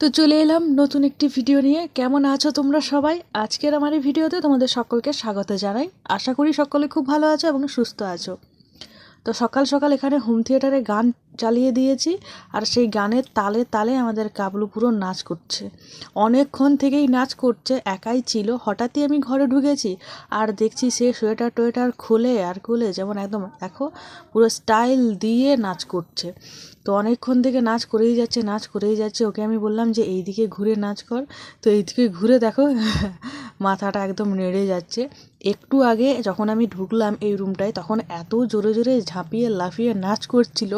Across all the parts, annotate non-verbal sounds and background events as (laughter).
তো চলে এলাম নতুন একটি ভিডিও নিয়ে। কেমন আছো তোমরা সবাই? আজকের আমার এই ভিডিওতে তোমাদের সকলকে স্বাগত জানাই। আশা করি সকলে খুব ভালো আছো এবং সুস্থ আছো। তো সকাল সকাল এখানে হোম থিয়েটারে গান চালিয়ে দিয়েছি আর সেই গানের তালে তালে আমাদের কাবলু পুরো নাচ করছে। অনেকক্ষণ থেকেই নাচ করছে, একাই ছিল। হঠাৎই আমি ঘরে ঢুকেছি আর দেখছি সে সোয়েটার টোয়েটার খুলে আর খুলে যেমন একদম, দেখো, পুরো স্টাইল দিয়ে নাচ করছে। তো অনেকক্ষণ থেকে নাচ করেই যাচ্ছে, নাচ করেই যাচ্ছে। ওকে আমি বললাম যে, এইদিকে ঘুরে নাচ কর। তো এইদিকে ঘুরে দেখো মাথাটা একদম নেড়ে যাচ্ছে। একটু আগে যখন আমি ঢুকলাম এই রুমটায় তখন এত জোরে জোরে ঝাঁপিয়ে লাফিয়ে নাচ করছিল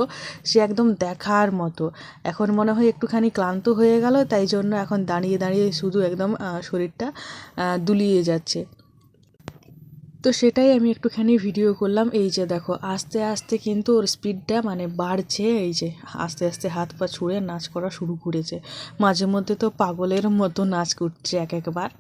সে একদম দেখার মতো। এখন মনে হয় একটুখানি ক্লান্ত হয়ে গেল, তাই জন্য এখন দাঁড়িয়ে দাঁড়িয়ে শুধু একদম শরীরটা দুলিয়ে যাচ্ছে। তো সেটাই আমি একটুখানি ভিডিও করলাম। এই যে দেখো, আস্তে আস্তে কিন্তু ওর স্পিডটা মানে বাড়ছে। এই যে আস্তে আস্তে হাত পা ছুঁড়ে নাচ করা শুরু করেছে। মাঝে মধ্যে তো পাগলের মতো নাচ করছে এক একবার।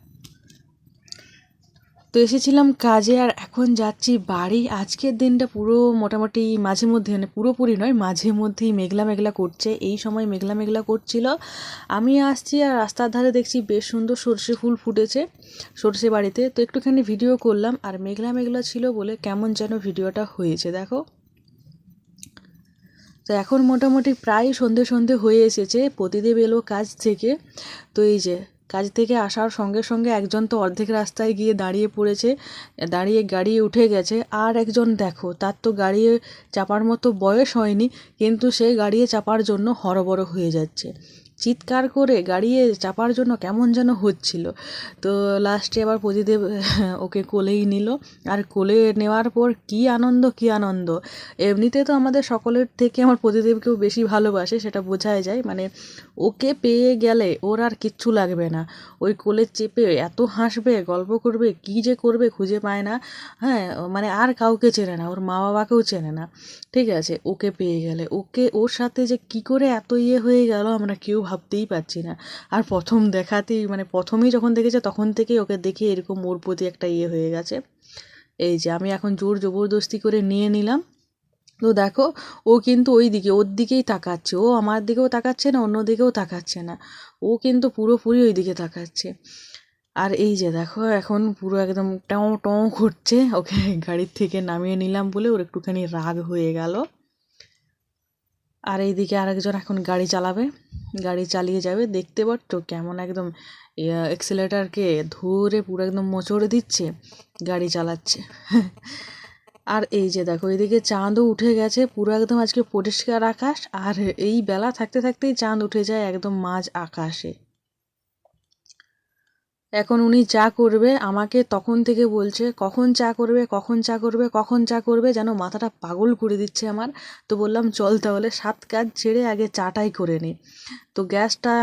তো এসেছিলাম কাজে আর এখন যাচ্ছি বাড়ি। আজকের দিনটা পুরো মোটামুটি মাঝে মধ্যে মানে পুরোপুরি নয়, মাঝে মধ্যেই মেঘলা মেঘলা করছে। এই সময় মেঘলা মেঘলা করছিল। আমি আসছি আর রাস্তার ধারে দেখছি বেশ সুন্দর সর্ষে ফুল ফুটেছে সর্ষে বাড়িতে। তো একটুখানি ভিডিও করলাম আর মেঘলা মেঘলা ছিল বলে কেমন যেন ভিডিওটা হয়েছে, দেখো। তো এখন মোটামুটি প্রায় সন্ধে সন্ধে হয়ে এসেছে, প্রতিদেব এলো কাজ থেকে। তো এই যে কাজ থেকে আসার সঙ্গে সঙ্গে একজন তো অর্ধেক রাস্তায় গিয়ে দাঁড়িয়ে পড়েছে, দাঁড়িয়ে গাড়ি উঠে গেছে। আর একজন দেখো, তার তো গাড়ি চাপার মতো বয়স হয়নি, কিন্তু সে গাড়িয়ে চাপার জন্য হরবর হয়ে যাচ্ছে। চিৎকার করে গাড়িয়ে চাপার জন্য কেমন যেন হচ্ছিল। তো লাস্টে আবার প্রতিদেব (laughs) ওকে কোলেই নিল। আর কোলে নেওয়ার পর কি আনন্দ কি আনন্দ? এমনিতে তো আমাদের সকলের থেকে আমার প্রতিদেবকেও বেশি ভালোবাসে, সেটা বোঝাই যায়। মানে ওকে পেয়ে গেলে ওর আর কিচ্ছু লাগবে না। ওই কোলে চেপে এত হাসবে, গল্প করবে, কি যে করবে খুঁজে পায় না। হ্যাঁ মানে আর কাউকে চেনে না, ওর মা বাবাকেও চেনে না। ঠিক আছে, ওকে পেয়ে গেলে। ওকে, ওর সাথে যে কি করে এত ইয়ে হয়ে গেল, আমরা কেউ ভাবতেই পারছি না। আর প্রথম দেখাতেই মানে প্রথমেই যখন দেখেছে, তখন থেকেই ওকে দেখে এরকম ওর প্রতি একটা ইয়ে হয়ে গেছে। এই যে, আমি এখন জোর জবরদস্তি করে নিয়ে নিলাম। তো দেখো, ও কিন্তু ওই দিকে, ওর দিকেই তাকাচ্ছে। ও আমার দিকেও তাকাচ্ছে না, অন্য দিকেও তাকাচ্ছে না। ও কিন্তু পুরোপুরি ওই দিকে তাকাচ্ছে। আর এই যে, দেখো, এখন পুরো একদম টও টও করছে। ওকে গাড়ির থেকে নামিয়ে নিলাম বলে ওর একটুখানি রাগ হয়ে গেল। আর এইদিকে আরেকজন এখন গাড়ি চালাবে। গাড়ি চালিয়ে যাবে। দেখতে পাচ্ছ কেমন একদম এক্সেলেটারকে ধরে পুরো একদম মোচড়ে দিচ্ছে, গাড়ি চালাচ্ছে। আর এই যে দেখো, এইদিকে চাঁদও উঠে গেছে, পুরো একদম আজকে পরিষ্কার আকাশ। আর এই বেলা থাকতে থাকতেই চাঁদ উঠে যায় একদম মাঝ আকাশে। এখন উনি চা করবে, আমাকে তখন থেকে বলছে, কখন চা করবে, কখন চা করবে, কখন চা করবে? যেন মাথাটা পাগল করে দিচ্ছে আমার। তো বললাম, চল তাহলে, সাত কাজ ছেড়ে আগে চাটাই করে নিই তো গ্যাসটা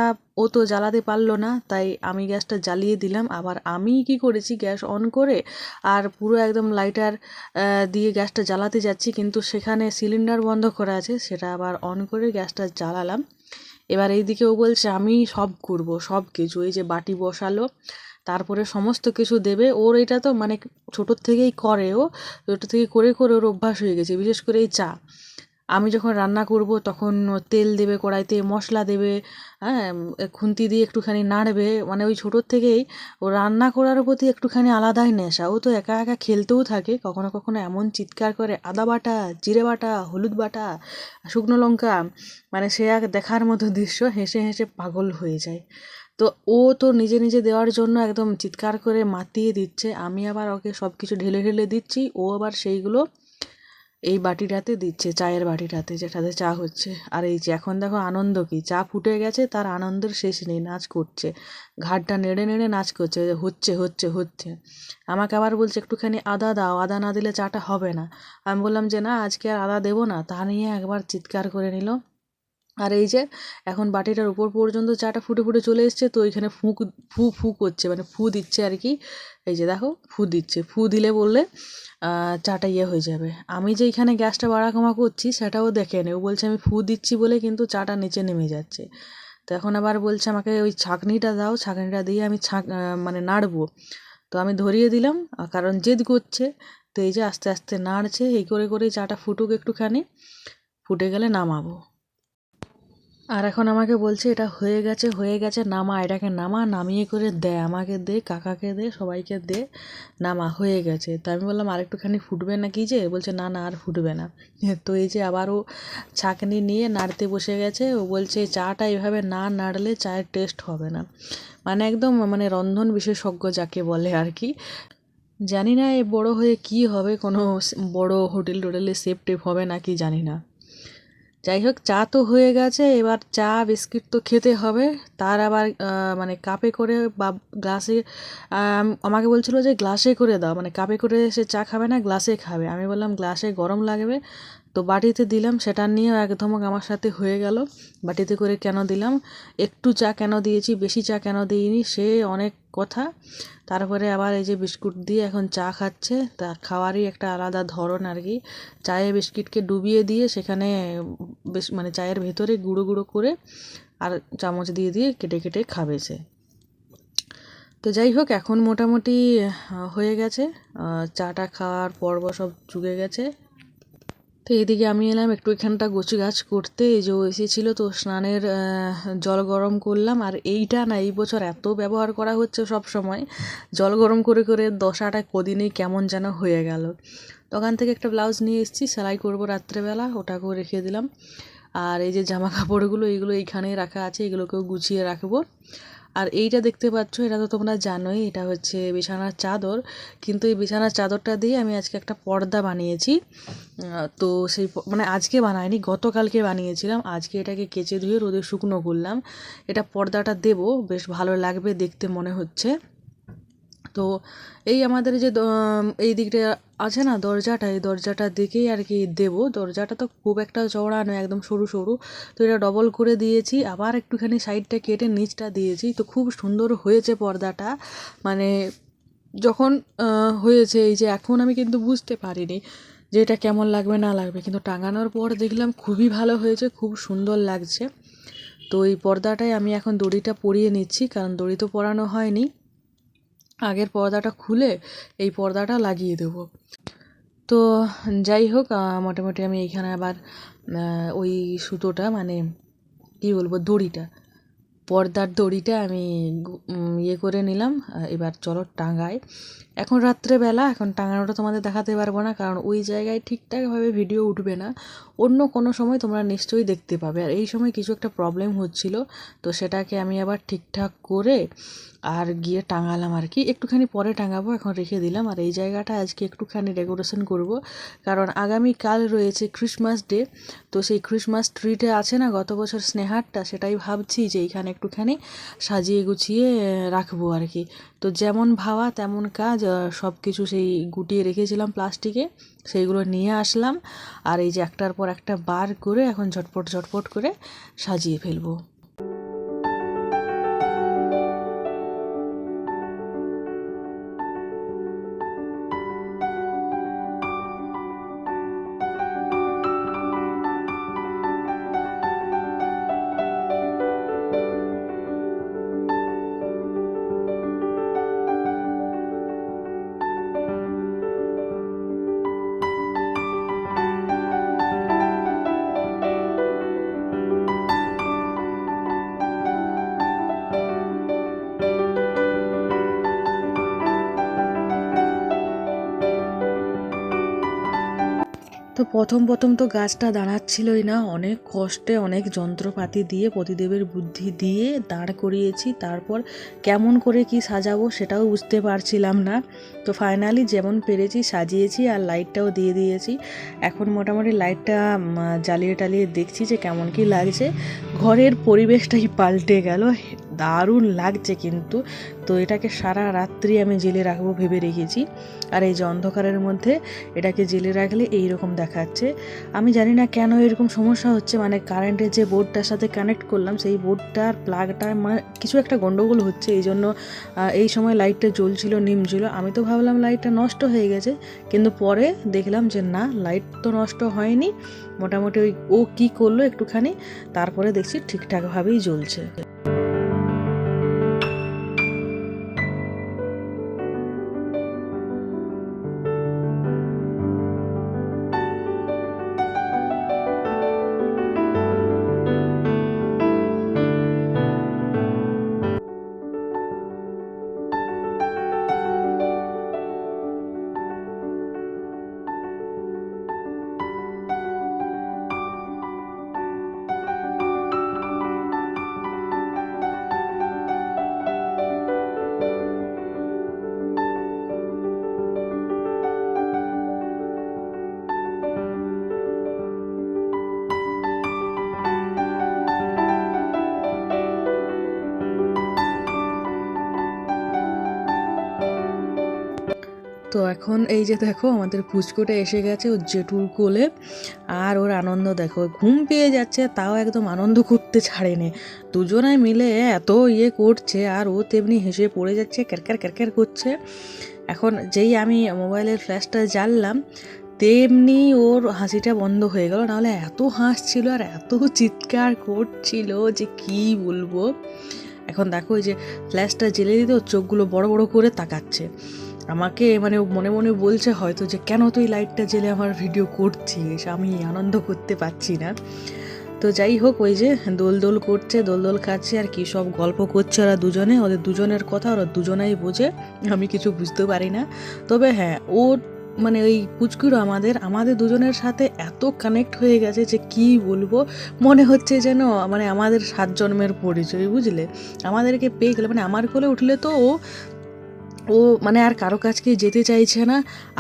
ও তো জ্বালাতে পারল না, তাই আমি গ্যাসটা জ্বালিয়ে দিলাম। আবার আমি কি করেছি, গ্যাস অন করে আর পুরো একদম লাইটার দিয়ে গ্যাসটা জ্বালাতে যাচ্ছি, কিন্তু সেখানে সিলিন্ডার বন্ধ করা আছে, সেটা আবার অন করে গ্যাসটা জ্বালালাম। এবার এইদিকে ও বলছে, আমি সব করব, সব কিছু। এই যে বাটি বসালো, তারপরে সমস্ত কিছু দেবে। ওর এটা তো মানে ছোটোর থেকেই করে ও ছোটো থেকে করে করে ওর অভ্যাস হয়ে গেছে, বিশেষ করে এই চা। আমি যখন রান্না করব, তখন তেল দেবে কড়াইতে, মশলা দেবে হ্যাঁ খুন্তি দিয়ে একটুখানি নাড়বে। মানে ওই ছোটোর থেকেই ও রান্না করার প্রতি একটুখানি আলাদাই নেশা। ও তো একা একা খেলতেও থাকে। কখনো কখনো এমন চিৎকার করে, আদা বাটা, জিরে বাটা, হলুদ বাটা, শুকনো লঙ্কা মানে সে এক দেখার মতো দৃশ্য হেসে হেসে পাগল হয়ে যায়। তো ও তো নিজে নিজে দেওয়ার জন্য একদম চিৎকার করে মাতিয়ে দিচ্ছে। আমি আবার ওকে সব কিছু ঢেলে ঢেলে দিচ্ছি। ও আবার সেইগুলো এই বাটিটাতে দিচ্ছে, চায়ের বাটিটাতে যেটাতে চা হচ্ছে। আর এই যে এখন দেখো আনন্দ কি? চা ফুটে গেছে, তার আনন্দের শেষ নেই, নাচ করছে। ঘাটটা নেড়ে নেড়ে নাচ করছে হচ্ছে হচ্ছে হচ্ছে। আমাকে আবার বলছে, একটুখানি আদা দাও, আদা না দিলে চাটা হবে না। আমি বললাম, যে না, আজকে আর আদা দেবো না। তা নিয়ে একবার চিৎকার করে নিল। আর এই যে এখন বাটিটার উপর পর্যন্ত চাটা ফুটে ফুটে চলে এসছে, তো ওইখানে ফুঁক, ফু ফু করছে মানে ফু দিচ্ছে আর কি। এই যে দেখো, ফু দিচ্ছে, ফু দিলে বললে চাটা ইয়ে হয়ে যাবে। আমি যে এখানে গ্যাসটা বাড়া কমা করছি সেটাও দেখে ও বলছে আমি ফু দিচ্ছি বলে কিন্তু চাটা নিচে নেমে যাচ্ছে। তো এখন আবার বলছে আমাকে ওই ছাঁকনিটা দাও, ছাঁকনিটা দিয়ে আমি ছাঁক মানে নাড়বো। তো আমি ধরিয়ে দিলাম কারণ জেদ করছে। তো এই যে আস্তে আস্তে নাড়ছে, এই করে করে চাটা ফুটুক একটুখানি, ফুটে গেলে নামাবো। আর এখন আমাকে বলছে, এটা হয়ে গেছে হয়ে গেছে, নামা, এটাকে নামা, নামিয়ে করে দে, আমাকে দে, কাকাকে দে, সবাইকে দে, নামা, হয়ে গেছে। তো আমি বললাম আর একটুখানি ফুটবে না কি যে? বলছে, না না, আর ফুটবে না। (laughs) তো এই যে আবারও ছাঁকনি নিয়ে নাড়তে বসে গেছে, ও বলছে, চাটা এভাবে না নাড়লে চায়ের টেস্ট হবে না। মানে একদম মানে রন্ধন বিশেষজ্ঞ যাকে বলে আর কি। জানি না এ বড় হয়ে কি হবে, কোনো বড় হোটেল টোটেলে সেফ টেপ হবে নাকি জানি না। যাই হোক চা তো হয়ে গেছে, এবার চা, বিস্কিট তো খেতে হবে। তার আবার মানে কাপে করে বা গ্লাসে আমাকে বলছিল যে গ্লাসে করে দাও মানে কাপে করে সে চা খাবে না, গ্লাসে খাবে। আমি বললাম, গ্লাসে গরম লাগবে তো বাটিতে দিলাম, সেটা নিয়েও এক ধমক আমার সাথে হয়ে গেল। বাটিতে করে কেন দিলাম? একটু চা কেন দিয়েছি? বেশি চা কেন দিইনি? সে অনেক কথা। তারপরে আবার এই যে বিস্কুট দিয়ে এখন চা খাচ্ছে। তা খাওয়ারই একটা আলাদা ধরন আর কি। চায়ে বিস্কিটকে ডুবিয়ে দিয়ে সেখানে বেশ মানে চায়ের ভেতরে গুঁড়ো গুঁড়ো করে আর চামচ দিয়ে দিয়ে কেটে কেটে খাবে সে তো যাই হোক, এখন মোটামুটি হয়ে গেছে। চাটা খাওয়ার পর্ব সব চুকে গেছে। তো এদিকে আমি এলাম একটু এখানটা গোছু গাছ করতে, এই যে এসেছিল তো স্নানের জল গরম করলাম। আর এইটা না, এই বছর এত ব্যবহার করা হচ্ছে সব সময়, জল গরম করে করে দশাটা কদিনেই কেমন যেন হয়ে গেল। দোকান থেকে একটা ব্লাউজ নিয়ে এসেছি, সেলাই করব রাত্রেবেলা, ওটাকেও রেখে দিলাম। আর এই যে জামা কাপড়গুলো এইগুলো এইখানেই রাখা আছে, এগুলোকেও গুছিয়ে রাখব। আর এইটা দেখতে পাচ্ছ, এটা তো তোমরা জানোই, এটা হচ্ছে বিছানার চাদর। কিন্তু এই বিছানার চাদরটা দিয়ে আমি আজকে একটা পর্দা বানিয়েছি। তো সেই মানে আজকে বানাইনি, গতকালকে বানিয়েছিলাম। আজকে এটাকে কেচে ধুয়ে রোদে শুকনো করলাম। এটা পর্দাটা দেব, বেশ ভালো লাগবে দেখতে মনে হচ্ছে। তো এই আমাদের যে এই দিকটা আছে না দরজাটা, এই দরজাটার দিকেই আর কি দেবো। দরজাটা তো খুব একটা চওড়া নয় একদম সরু সরু। তো এটা ডবল করে দিয়েছি, আবার একটুখানি সাইডটা কেটে নিচটা দিয়েছি। তো খুব সুন্দর হয়েছে পর্দাটা। মানে যখন হয়েছে, এই যে এখন আমি কিন্তু বুঝতে পারিনি যে এটা কেমন লাগবে, না লাগবে। কিন্তু টাঙানোর পর দেখলাম খুবই ভালো হয়েছে, খুব সুন্দর লাগছে। তো এই পর্দাটাই আমি এখন দড়িটা পরিয়ে নিচ্ছি, কারণ দড়ি তো পরানো হয়নি। আগের পর্দাটা খুলে এই পর্দাটা লাগিয়ে দেবো। তো যাই হোক মোটামুটি আমি এখানে আবার ওই সুতোটা মানে কী বলব, দড়িটা, পর্দার দড়িটা আমি ইয়ে করে নিলাম। এবার চলো টাঙাই এখন রাত্রেবেলা এখন টাঙানোটা তোমাদের দেখাতে পারব না, কারণ ওই জায়গায় ঠিকঠাকভাবে ভিডিও উঠবে না। অন্য কোনো সময় তোমরা নিশ্চয়ই দেখতে পাবে। আর এই সময় কিছু একটা প্রবলেম হচ্ছিল, তো সেটাকে আমি আবার ঠিকঠাক করে আর গিয়ে টাঙালাম আর কি। একটুখানি পরে টাঙাবো, এখন রেখে দিলাম। আর এই জায়গাটা আজকে একটুখানি ডেকোরেশন করব, কারণ আগামী কাল রয়েছে ক্রিসমাস ডে তো সেই ক্রিসমাস ট্রিটে আছে না, গত বছর স্নেহারটা, সেটাই ভাবছি যে এইখানে একটুখানি সাজিয়ে গুছিয়ে রাখব আর কি। তো যেমন ভাবা তেমন কাজ সব কিছু সেই গুটিয়ে রেখেছিলাম প্লাস্টিকে, সেইগুলো নিয়ে আসলাম। আর এই যে একটার পর একটা বার করে এখন ঝটপট ঝটপট করে সাজিয়ে ফেলব। প্রথম প্রথম তো গাছটা দাঁড়াচ্ছিলই না। অনেক কষ্টে, অনেক যন্ত্রপাতি দিয়ে প্রতিদেবের বুদ্ধি দিয়ে দাঁড় করিয়েছি। তারপর কেমন করে কি সাজাবো সেটাও বুঝতে পারছিলাম না। তো ফাইনালি যেমন পেরেছি সাজিয়েছি আর লাইটটাও দিয়ে দিয়েছি। এখন মোটামুটি লাইটটা জ্বালিয়ে টালিয়ে দেখছি যে কেমন কি লাগছে। ঘরের পরিবেশটাই পাল্টে গেল। দারুণ লাগছে কিন্তু। তো এটাকে সারা রাত্রি আমি জেলে রাখব ভেবে রেখেছি। আর এই যে অন্ধকারের মধ্যে এটাকে জেলে রাখলে এই রকম দেখাচ্ছে। আমি জানি না কেন এরকম সমস্যা হচ্ছে মানে কারেন্টের যে বোর্ডটার সাথে কানেক্ট করলাম, সেই বোর্ডটার প্লাগটা মানে কিছু একটা গণ্ডগোল হচ্ছে। এই জন্য এই সময় লাইটটা জ্বলছিল নিমছিল আমি তো ভাবলাম লাইটটা নষ্ট হয়ে গেছে। কিন্তু পরে দেখলাম যে না, লাইট তো নষ্ট হয়নি। মোটামুটি ওই ও কী করল একটুখানি, তারপরে দেখছি ঠিকঠাকভাবেই জ্বলছে। তো এখন এই যে দেখো, আমাদের পুচকোটা এসে গেছে ওর জেঠুর কোলে। আর ওর আনন্দ দেখো, ঘুম পেয়ে যাচ্ছে, তাও একদম আনন্দ করতে ছাড়েনি। দুজনায় মিলে এত ইয়ে করছে, আর ও তেমনি হেসে পড়ে যাচ্ছে ক্যারক্যার ক্যারক্যার করছে। এখন যেই আমি মোবাইলের ফ্ল্যাশটা জ্বাললাম, তেমনি ওর হাসিটা বন্ধ হয়ে গেল। নাহলে এত হাসছিল আর এত চিৎকার করছিল যে কি বলব। এখন দেখো ওই যে ফ্ল্যাশটা জেলে দিতে, ওর চোখগুলো বড় বড় করে তাকাচ্ছে। আমাকে মানে মনে মনে বলছে হয়তো যে, কেন তুই লাইটটা জেলে আমার ভিডিও করছিস? আমি আনন্দ করতে পারছি না। তো যাই হোক, ওই যে দোল দোল করছে, দোল দোল খাচ্ছে, আর কি সব গল্প করছে ওরা দুজনে। ওদের দুজনের কথা ওরা দুজনেই বোঝে, আমি কিছু বুঝতে পারি না। তবে হ্যাঁ ওর মানে ওই পুচকুরো আমাদের আমাদের দুজনের সাথে এত কানেক্ট হয়ে গেছে যে কি বলব? মনে হচ্ছে যেন মানে আমাদের সাত জন্মের পরিচয়, বুঝলে? আমাদেরকে পেয়ে গেলে মানে আমার কোলে উঠলে তো ও ও মানে আর কারও কাছকে যেতে চাইছে না,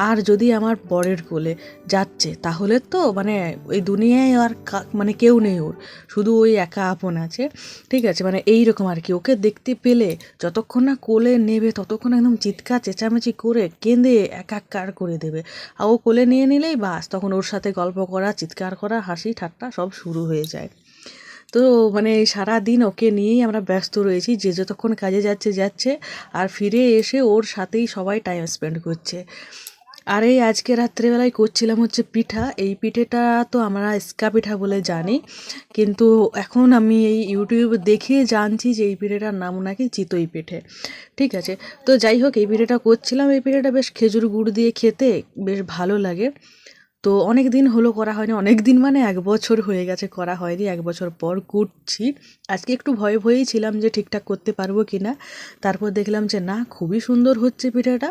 আর যদি আমার বরের কোলে যাচ্ছে, তাহলে তো মানে ওই দুনিয়ায় আর মানে কেউ নেই ওর, শুধু ওই একা আপন আছে, ঠিক আছে? মানে এই রকম আর কি। ওকে দেখতে পেলে যতক্ষণ না কোলে নেবে, ততক্ষণ একদম চিৎকার, চেঁচামেচি করে কেঁদে একাকার করে দেবে। আর ও কোলে নিয়ে নিলেই বাস, তখন ওর সাথে গল্প করা, চিৎকার করা, হাসি, ঠাট্টা সব শুরু হয়ে যায়। তো মানে সারা দিন ওকে নিয়েই আমরা ব্যস্ত রয়েছি, যে যতক্ষণ কাজে যাচ্ছে যাচ্ছে। আর ফিরে এসে ওর সাথেই সবাই টাইম স্পেন্ড করছে। আর এই আজকে রাত্রেবেলায় করছিলাম হচ্ছে পিঠা। এই পিঠেটা তো আমরা স্কা পিঠা বলে জানি। কিন্তু এখন আমি এই ইউটিউব দেখে জানছি যে এই পিঠেটার নাম নাকি চিতই পিঠে। ঠিক আছে? তো যাই হোক, এই পিঠেটা করছিলাম। এই পিঠেটা বেশ খেজুর গুড় দিয়ে খেতে বেশ ভালো লাগে। তো অনেক দিন হলো করা হয়নি, অনেক দিন মানে এক বছর হয়ে গেছে করা হয়নি, এক বছর পর করছি। আজকে একটু ভয়ে ভয়েই ছিলাম যে ঠিকঠাক করতে পারব কি না তারপর দেখলাম যে না, খুবই সুন্দর হচ্ছে পিঠাটা।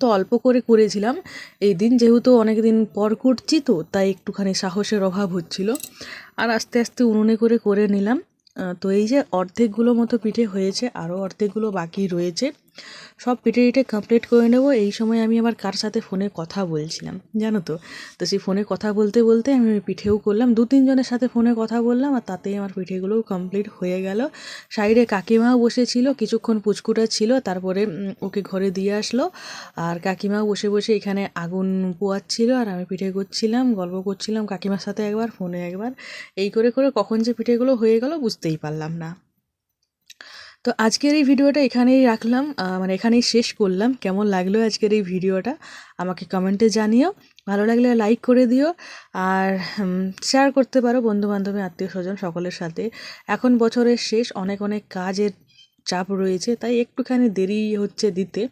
তো অল্প করে করেছিলাম। এই দিন যেহেতু অনেক দিন পর করছি তো, তাই একটুখানি সাহসের অভাব হচ্ছিল। আর আস্তে আস্তে উনুনে করে করে নিলাম। তো এই যে অর্ধেকগুলো মতো পিঠে হয়েছে আরও অর্ধেকগুলো বাকি রয়েছে। সব পিঠে পিঠে কমপ্লিট করে নেব। এই সময় আমি আবার কার সাথে ফোনে কথা বলছিলাম, জানো তো? তো সেই ফোনে কথা বলতে বলতে আমি পিঠেও করলাম, দু তিনজনের সাথে ফোনে কথা বললাম আর তাতেই আমার পিঠেগুলোও কমপ্লিট হয়ে গেল। সাইডে কাকিমাও বসেছিল, কিছুক্ষণ পুচকুটা ছিল, তারপরে ওকে ঘরে দিয়ে আসলো। আর কাকিমাও বসে বসে এখানে আগুন পোয়াচ্ছিল আর আমি পিঠে করছিলাম, গল্প করছিলাম কাকিমার সাথে একবার, ফোনে একবার। এই করে করে কখন যে পিঠেগুলো হয়ে গেল বুঝতেই পারলাম না। তো আজকের এই ভিডিওটা এখানেই রাখলাম। মানে এখানেই শেষ করলাম। কেমন লাগল আজকের এই ভিডিওটা? আমাকে কমেন্টে জানিও। ভালো লাগলে লাইক করে দিও। আর শেয়ার করতে পারো বন্ধু বান্ধবী আত্মীয় স্বজন সকলের সাথে। এখন বছরের শেষ, অনেক অনেক কাজের চাপ রয়েছে, তাই একটুখানি দেরি হচ্ছে দিতে।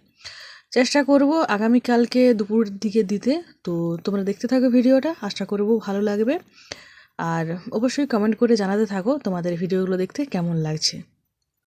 চেষ্টা করব আগামীকালকে দুপুরের দিকে দিতে। তো তোমরা দেখতে থাকো ভিডিওটা, আশা করব ভালো লাগবে। আর অবশ্যই কমেন্ট করে জানাতে থাকো তোমাদের ভিডিওগুলো দেখতে কেমন লাগছে।